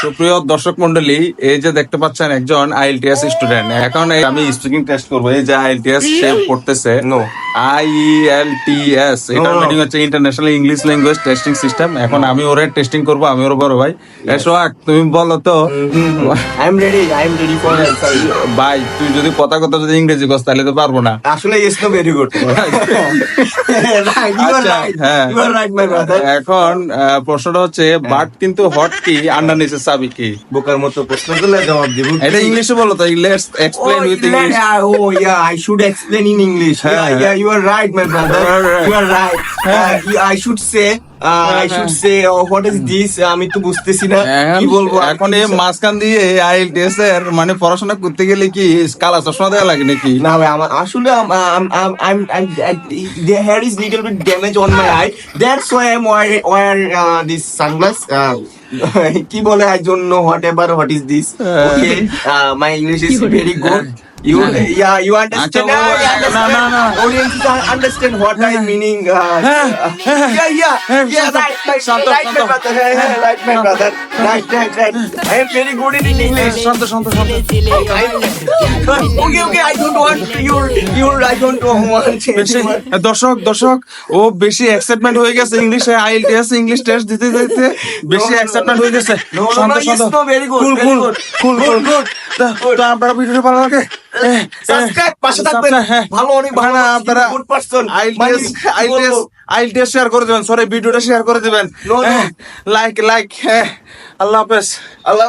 সুপ্রিয় দর্শক মন্ডলী এই যে দেখতে পাচ্ছেন একজন আইএলটিএস স্টুডেন্ট এখন আমি স্পিকিং টেস্ট করব। এই যে আইএলটিএস সে পড়তেছে। No. I L T S এটা No, no. মিনিং হচ্ছে international English language testing system এখন আমি ওরে টেস্টিং করব আমি ওর বড় ভাই সোহাগ তুমি বলো তো I'm ready, I'm ready for answer. ভাই তুই যদি কথা কথা যদি ইংরেজি কস তাহলে তো পারব না আসলে. হ্যাঁ। Are right, my brother. এখন প্রশ্নটা হচ্ছে বাট কিন্তু হট কি আন্ডার নিচে চাবি কি বোকার মতো প্রশ্ন করলে জবাব দিব এটা ইংলিশে বলো তো let's explain with English oh yeah, I should explain in English. Yeah, হ্যাঁ। You are right, my brother. You are right. Uh, I should say, I should say this আমি তো বুঝতেছি না। হ্যাঁ, কি বলব? এখন এই দিয়ে মানে পড়াশোনা করতে গেলে কি কালা চশমা দেওয়া লাগে নাকি? না ভাই আমার আসলে I the hair is little bit কি বলে I don't know ever what is this okay English is very good understand what I meaning দর্শক দর্শক ও বেশি এক্সাইটমেন্ট হয়ে গেছে ইংলিশে আইএলটিএস ইংলিশ টেস্ট দিতে দিতে বেশি এক্সাইটমেন্ট হয়ে গেছে। তো আপনারা ভিডিওটা ভালো লাগে? Subscribe, পাশে থাকবেন। হ্যাঁ ভালো, অনেক ভালো, আপনারা good person. আইএলটিএস মানে, আইএলটিএস আইএলটিএস শেয়ার করে দেবেন। সরি ভিডিওটা শেয়ার করে দেবেন. লাইক লাইক হ্যাঁ। আল্লাহ হাফেজ। আল্লাহ